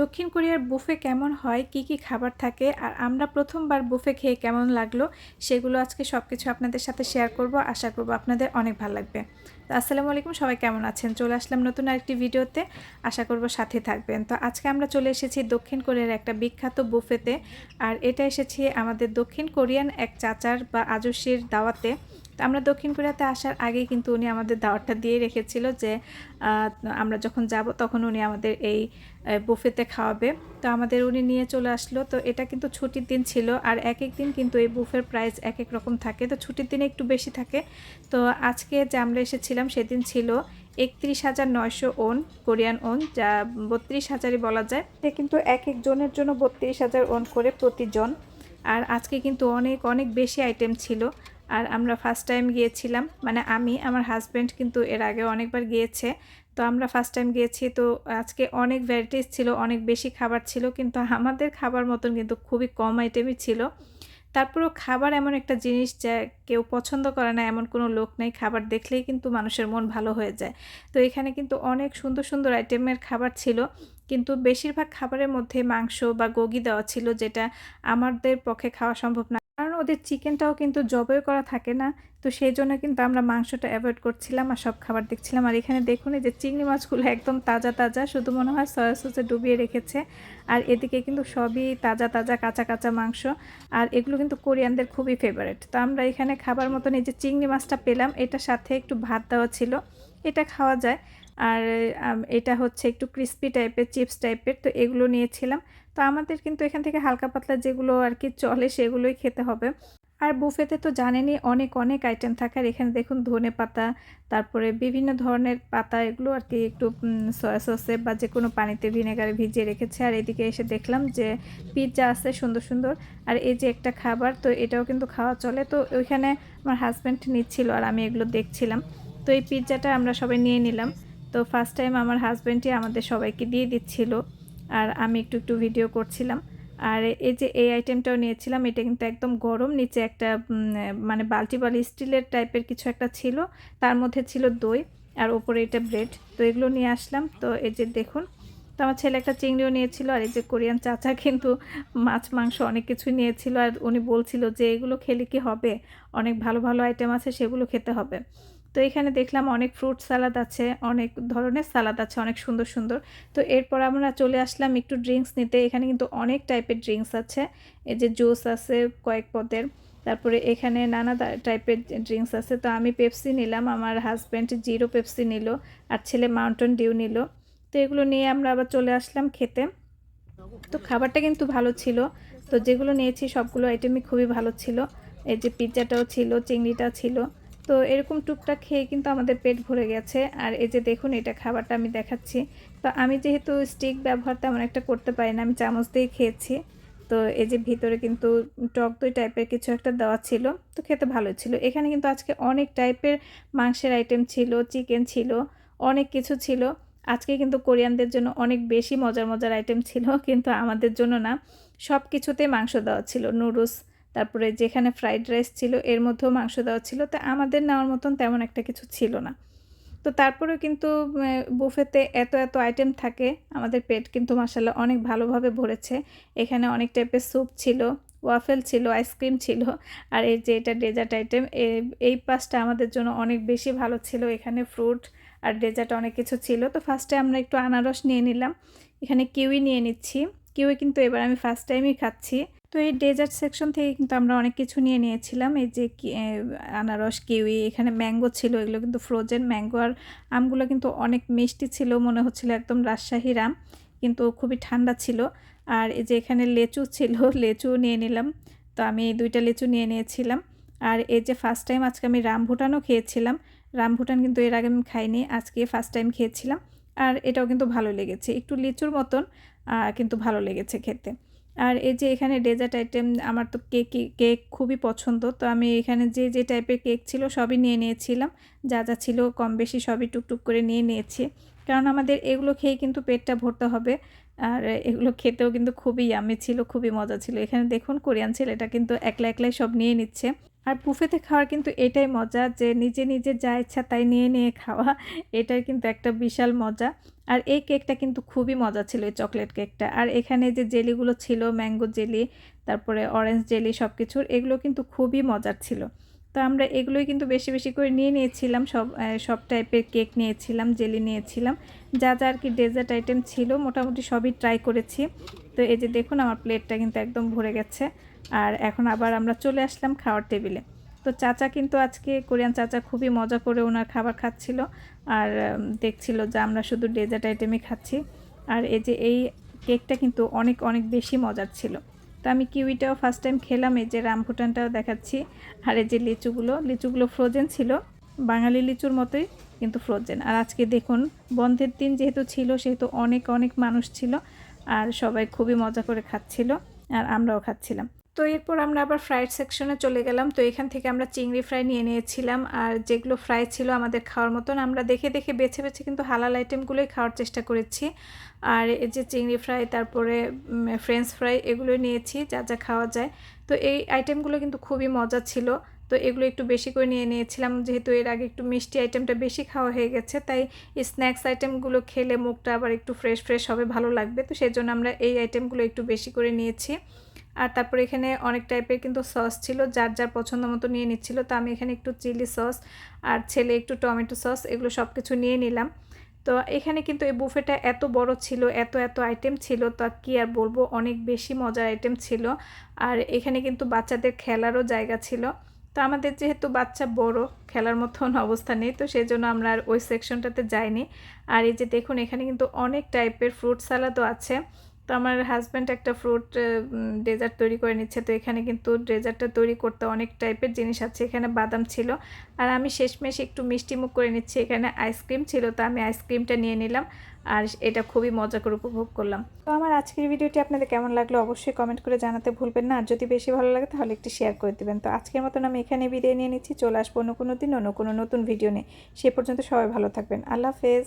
দক্ষিণ কোরিয়ার বুফে কেমন হয়? কি কি খাবার থাকে? আর আমরা প্রথমবার বুফে খেয়ে কেমন লাগল? সেগুলো আজকে সব কিছু আপনাদের সাথে শেয়ার করব। আশা করব আপনাদের অনেক ভালো লাগবে। তো আসসালামু আলাইকুম, সবাই কেমন আছেন? চলে আসলাম নতুন আরেকটি ভিডিওতে। আশা করব সাথে থাকবেন। তো আজকে আমরা চলে এসেছি দক্ষিণ কোরিয়ার একটা বিখ্যাত বুফেতে। আর এটা এসেছি আমাদের দক্ষিণ কোরিয়ান এক চাচার বা আজস্বীর দাওয়াতে। আমরা দক্ষিণ কোরিয়াতে আসার আগেই কিন্তু উনি আমাদের দাওয়াতটা দিয়ে রেখেছিল যে আমরা যখন যাব তখন উনি আমাদের এই বুফেতে খাওয়াবে। তো আমাদের উনি নিয়ে চলে আসলো। তো এটা কিন্তু ছুটির দিন ছিল। আর এক এক দিন কিন্তু এই বুফের প্রাইস এক এক রকম থাকে। তো ছুটির দিনে একটু বেশি থাকে। তো আজকে যে আমরা এসেছিলাম সেদিন ছিল একত্রিশ হাজার নয়শো ওন, কোরিয়ান ওন, যা বত্রিশ হাজারই বলা যায়। এটা কিন্তু এক এক জনের জন্য বত্রিশ হাজার ওন করে প্রতিজন। আর আজকে কিন্তু অনেক অনেক বেশি আইটেম ছিল। আর আমরা ফার্স্ট টাইম গিয়েছিলাম। মানে আমি, আমার হাজব্যান্ড কিন্তু এর আগে অনেকবার গিয়েছে। তো আমরা ফার্স্ট টাইম গিয়েছি, তো আজকে অনেক ভ্যারাইটিস ছিল, অনেক বেশি খাবার ছিল, কিন্তু আমাদের খাবার মতন কিন্তু খুবই কম আইটেমই ছিল। তারপরেও খাবার এমন একটা জিনিস যা কেউ পছন্দ করে না, এমন কোনো লোক নেই, খাবার দেখলেই কিন্তু মানুষের মন ভালো হয়ে যায়। তো এখানে কিন্তু অনেক সুন্দর সুন্দর আইটেমের খাবার ছিল, কিন্তু বেশিরভাগ খাবারের মধ্যে মাংস বা গগি দেওয়া ছিল, যেটা আমাদের পক্ষে খাওয়া সম্ভব না। ওদের চিকেনটাও কিন্তু জবই করা থাকে না। তো সেই জন্য কিন্তু আমরা মাংসটা অ্যাভয়েড করছিলাম আর সব খাবার দেখছিলাম। আর এখানে দেখুন যে চিংড়ি মাছগুলো একদম তাজা তাজা, শুধু মনে হয় সয়া সসে ডুবিয়ে রেখেছে। আর এদিকে কিন্তু সবই তাজা তাজা কাঁচা কাঁচা মাংস। আর এগুলো কিন্তু কোরিয়ানদের খুবই ফেভারেট তো আমরা এখানে খাবার মতন এই যে চিংড়ি মাছটা পেলাম। এটার সাথে একটু ভাত দেওয়া ছিল। এটা খাওয়া যায়। আর এটা হচ্ছে একটু ক্রিস্পি টাইপের চিপস টাইপের তো এগুলো নিয়েছিলাম। তো আমাদের কিন্তু এখান থেকে হালকা পাতলা যেগুলো আর কি চলে সেগুলোই খেতে হবে। আর বুফেতে তো জানেনই অনেক অনেক আইটেম থাকে। আর এখানে দেখুন ধনে পাতা, তারপরে বিভিন্ন ধরনের পাতা, এগুলো আর কি একটু সয়া সসে বা যে কোনো পানিতে ভিনেগারে ভিজিয়ে রেখেছে। আর এদিকে এসে দেখলাম যে পিৎজা আছে সুন্দর সুন্দর। আর এই যে একটা খাবার, তো এটাও কিন্তু খাওয়া চলে। তো ওইখানে আমার হাজব্যান্ড নিচ্ছিল আর আমি এগুলো দেখছিলাম। তো এই পিৎজাটা আমরা সবাই নিয়ে নিলাম। তো ফার্স্ট টাইম আমার হাজব্যান্ডই আমাদের সবাইকে দিয়ে দিচ্ছিল আর আমি একটু একটু ভিডিও করছিলাম। আর এই যে এই আইটেমটাও নিয়েছিলাম, এটা কিন্তু একদম গরম, নিচে একটা মানে বালটি বালি স্টিলের টাইপের কিছু একটা ছিল, তার মধ্যে ছিল দই আর ওপরে এটা ব্রেড তো এগুলো নিয়ে আসলাম। তো এই যে দেখুন তো আমার ছেলে একটা চিংড়িও নিয়েছিল আর এই যে কোরিয়ান চাচা কিন্তু মাছ, মাংস অনেক কিছু নিয়েছিল আর উনি বলছিল যে এগুলো খেলে কি হবে? অনেক ভালো ভালো আইটেম আছে, সেগুলো খেতে হবে। তো এখানে দেখলাম অনেক ফ্রুট সালাদ আছে, অনেক ধরনের সালাদ আছে, অনেক সুন্দর সুন্দর। তো এরপর আমরা চলে আসলাম একটু ড্রিঙ্কস নিতে। এখানে কিন্তু অনেক টাইপের ড্রিঙ্কস আছে। এই যে জুস আছে কয়েক পদের। তারপরে এখানে নানা টাইপের ড্রিঙ্কস আছে। তো আমি পেপসি নিলাম, আমার হাজব্যান্ড জিরো পেপসি নিল, আর ছেলে মাউন্টেন ডিউ নিল। তো এগুলো নিয়ে আমরা আবার চলে আসলাম খেতে। তো খাবারটা কিন্তু ভালো ছিল। তো যেগুলো নিয়েছি সবগুলো আইটেমই খুবই ভালো ছিল। এই যে পিৎজাটাও ছিল চিংড়িটা ছিল। তো এরকম টুকটাক খেয়ে কিন্তু আমাদের পেট ভরে গেছে। আর এই যে দেখুন, এটা খাবারটা আমি দেখাচ্ছি। তো আমি যেহেতু স্টিক ব্যবহার তেমন একটা করতে পারি না, আমি চামচ দিয়ে খেয়েছি। তো এই যে ভিতরে কিন্তু টক দই টাইপের কিছু একটা দেওয়া ছিল। তো খেতে ভালো ছিল। এখানে কিন্তু আজকে অনেক টাইপের মাংসের আইটেম ছিল চিকেন ছিল, অনেক কিছু ছিল। আজকে কিন্তু কোরিয়ানদের জন্য অনেক বেশি মজার মজার আইটেম ছিল, কিন্তু আমাদের জন্য না। সব কিছুতেই মাংস দেওয়া ছিল নুডলস তারপরে যেখানে ফ্রাইড রাইস ছিল, এর মধ্যেও মাংস দেওয়া ছিল, তো আমাদের নেওয়ার মতন তেমন একটা কিছু ছিল না। তো তারপরেও কিন্তু বুফেতে এত এত আইটেম থাকে, আমাদের পেট কিন্তু মাসাল্লাহ অনেক ভালোভাবে ভরেছে। এখানে অনেক টাইপের স্যুপ ছিল ওয়াফেল ছিল আইসক্রিম ছিল, আর এই যে এটা ডেজার্ট আইটেম এই পাঁচটা আমাদের জন্য অনেক বেশি ভালো ছিল। এখানে ফ্রুট আর ডেজার্ট অনেক কিছু ছিল। তো ফার্স্টে আমরা একটু আনারস নিয়ে নিলাম। এখানে কিউই নিয়ে নিচ্ছি। কিউই কিন্তু এবার আমি ফার্স্ট টাইমই খাচ্ছি। তো এই ডেজার্ট সেকশন থেকে কিন্তু আমরা অনেক কিছু নিয়ে নিয়েছিলাম। এই যে আনারস, কিউই, এখানে ম্যাঙ্গো ছিল, এগুলো কিন্তু ফ্রোজেন ম্যাঙ্গো আর আমগুলো কিন্তু অনেক মিষ্টি ছিল, মনে হচ্ছিল একদম রাজশাহীর আম কিন্তু খুবই ঠান্ডা ছিল। আর এই যে এখানে লেচু ছিল, লেচু নিয়ে নিলাম। তো আমি দুইটা লেচু নিয়ে নিয়েছিলাম। আর এই যে ফার্স্ট টাইম আজকে আমি রাম ভুটানও খেয়েছিলাম। রামভুটান কিন্তু এর আগে আমি খাইনি, আজকে ফার্স্ট টাইম খেয়েছিলাম। আর এটাও কিন্তু ভালো লেগেছে, একটু লিচুর মতন কিন্তু ভালো লেগেছে খেতে। আর এই যে এখানে ডেজার্ট আইটেম আমার তো কেক কেক খুবই পছন্দ, তো আমি এখানে যে যে টাইপের কেক ছিল সবই নিয়ে নিয়েছিলাম। যা যা ছিল কম বেশি সবই টুকটুক করে নিয়ে নিয়েছি। কারণ আমাদের এগুলো খেয়ে কিন্তু পেটটা ভরতে হবে, আর এগুলো খেতেও কিন্তু খুবই ইয়ামি ছিল, খুবই মজা ছিল। এখানে দেখুন কোরিয়ান ছেলেটা কিন্তু একলা, একলাই সব নিয়ে নিচ্ছে। আর বুফেতে খাওয়ার কিন্তু এটাই মজা যে নিজে নিজে যা ইচ্ছা তাই নিয়ে নিয়ে খাওয়া এটার কিন্তু একটা বিশাল মজা। আর এই কেকটা কিন্তু খুবই মজা ছিল এই চকলেট কেকটা। আর এখানে যে জেলিগুলো ছিল, ম্যাঙ্গো জেলি, তারপরে অরেঞ্জ জেলি সব কিছুর এগুলো কিন্তু খুবই মজার ছিল। তো আমরা এগুলোই কিন্তু বেশি বেশি করে নিয়ে নিয়েছিলাম, সব সব টাইপের কেক নিয়েছিলাম, জেলি নিয়েছিলাম। যা যা আর কি ডেজার্ট আইটেম ছিল, মোটামুটি সবই ট্রাই করেছি। তো এই যে দেখুন আমার প্লেটটা কিন্তু একদম ভরে গেছে। আর এখন আবার আমরা চলে আসলাম খাওয়ার টেবিলে। তো চাচা কিন্তু আজকে কোরিয়ান চাচা খুবই মজা করে ওনার খাবার খাচ্ছিল আর দেখছিল যে আমরা শুধু ডেজার্ট আইটেমই খাচ্ছি। আর এই যে এই কেকটা কিন্তু অনেক অনেক বেশি মজার ছিল। তো আমি কিউইটাও ফার্স্ট টাইম খেলাম, এই যে রামভুটানটাও দেখাচ্ছি। আর এই যে লিচুগুলো লিচুগুলো ফ্রোজেন ছিল। বাঙালি লিচুর মতোই, কিন্তু ফ্রোজেন আর আজকে দেখুন, বন্ধের দিন যেহেতু ছিল, সেহেতু অনেক অনেক মানুষ ছিল। আর সবাই খুবই মজা করে খাচ্ছিল। আর আমরাও খাচ্ছিলাম। তো এরপর আমরা আবার ফ্রাইড সেকশনে চলে গেলাম। তো এখান থেকে আমরা চিংড়ি ফ্রাই নিয়ে নিয়েছিলাম। আর যেগুলো ফ্রাই ছিল আমাদের খাওয়ার মতন আমরা দেখে দেখে বেছে বেছে কিন্তু হালাল আইটেমগুলোই খাওয়ার চেষ্টা করেছি। আর এই যে চিংড়ি ফ্রাই তারপরে ফ্রেঞ্চ ফ্রাই এগুলোই নিয়েছি, যা যা খাওয়া যায়। তো এই আইটেমগুলো কিন্তু খুবই মজা ছিল। তো এগুলো একটু বেশি করে নিয়ে নিয়েছিলাম। যেহেতু এর আগে একটু মিষ্টি আইটেমটা বেশি খাওয়া হয়ে গেছে, তাই স্ন্যাক্স আইটেমগুলো খেলে মুখটা আবার একটু ফ্রেশ ফ্রেশ হবে, ভালো লাগবে। তো সেই জন্য আমরা এই আইটেমগুলো একটু বেশি করে নিয়েছি। আর তারপরে এখানে অনেক টাইপের কিন্তু সস ছিল, যার যার পছন্দ মতো নিয়ে নিচ্ছিল। তো আমি এখানে একটু চিলি সস আর ছেলে একটু টমেটো সস, এগুলো সব কিছু নিয়ে নিলাম। তো এখানে কিন্তু এই বুফেটা এত বড় ছিল, এত এত আইটেম ছিল, তা কি আর বলব, অনেক বেশি মজার আইটেম ছিল। আর এখানে কিন্তু বাচ্চাদের খেলারও জায়গা ছিল। তো আমাদের যেহেতু বাচ্চা বড়, খেলার মতন অবস্থা নেই, তো সেই জন্য আমরা আর ওই সেকশনটাতে যাইনি। আর এই যে দেখুন, এখানে কিন্তু অনেক টাইপের ফ্রুট সালাদও আছে। তো আমার হাজব্যান্ড একটা ফ্রুট ডেজার্ট তৈরি করে নিচ্ছে। তো এখানে কিন্তু ডেজার্টটা তৈরি করতে অনেক টাইপের জিনিস আছে। এখানে বাদাম ছিল। আর আমি শেষমেশ একটু মিষ্টি মুখ করে নিচ্ছি। এখানে আইসক্রিম ছিল, তো আমি আইসক্রিমটা নিয়ে নিলাম। আর এটা খুবই মজা করে উপভোগ করলাম। তো আমার আজকের ভিডিওটি আপনাদের কেমন লাগল অবশ্যই কমেন্ট করে জানাতে ভুলবেন না। আর যদি বেশি ভালো লাগে তাহলে একটু শেয়ার করে দেবেন। তো আজকের মতন আমি এখানে বিদায় নিয়ে নিচ্ছি। চলে আসব অন্য কোনো দিন অন্য কোনো নতুন ভিডিও নিয়ে। সে পর্যন্ত সবাই ভালো থাকবেন। আল্লাহ হাফেজ।